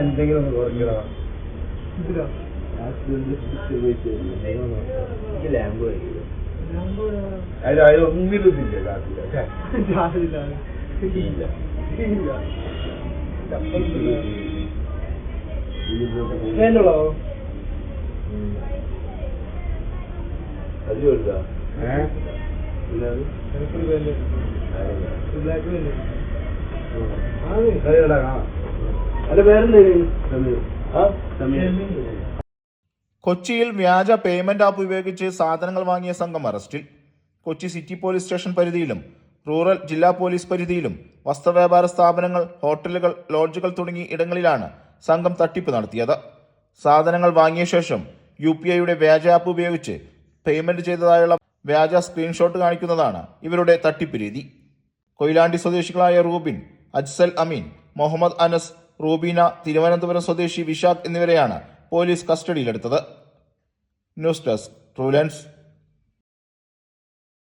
എന്തെങ്കിലും ഒന്ന് കുറയ്ക്കടാ. ലാമ്പ് കഴിയില്ല അതിൽ കാട്ടില്ല ഇല്ല അത് കൊടുത്താ ഏഹ് കൊച്ചിയിൽ വ്യാജ പേയ്മെന്റ് ആപ്പ് ഉപയോഗിച്ച് സാധനങ്ങൾ വാങ്ങിയ സംഘം അറസ്റ്റിൽ. കൊച്ചി സിറ്റി പോലീസ് സ്റ്റേഷൻ പരിധിയിലും റൂറൽ ജില്ലാ പോലീസ് പരിധിയിലും വസ്ത്രവ്യാപാര സ്ഥാപനങ്ങൾ ഹോട്ടലുകൾ ലോഡ്ജുകൾ തുടങ്ങിയ ഇടങ്ങളിലാണ് സംഘം തട്ടിപ്പ് നടത്തിയത്. സാധനങ്ങൾ വാങ്ങിയ ശേഷം യു പി ഐയുടെ വ്യാജ ആപ്പ് ഉപയോഗിച്ച് പേയ്മെന്റ് ചെയ്തതായുള്ള വ്യാജ സ്ക്രീൻഷോട്ട് കാണിക്കുന്നതാണ് ഇവരുടെ തട്ടിപ്പ് രീതി. കൊയിലാണ്ടി സ്വദേശികളായ റൂബിൻ അജ്സൽ അമീൻ മുഹമ്മദ് അനസ് റൂബീന തിരുവനന്തപുരം സ്വദേശി വിശാഖ് എന്നിവരെയാണ് പോലീസ് കസ്റ്റഡിയിലെടുത്തത്. News desk ട്രൂലൻസ്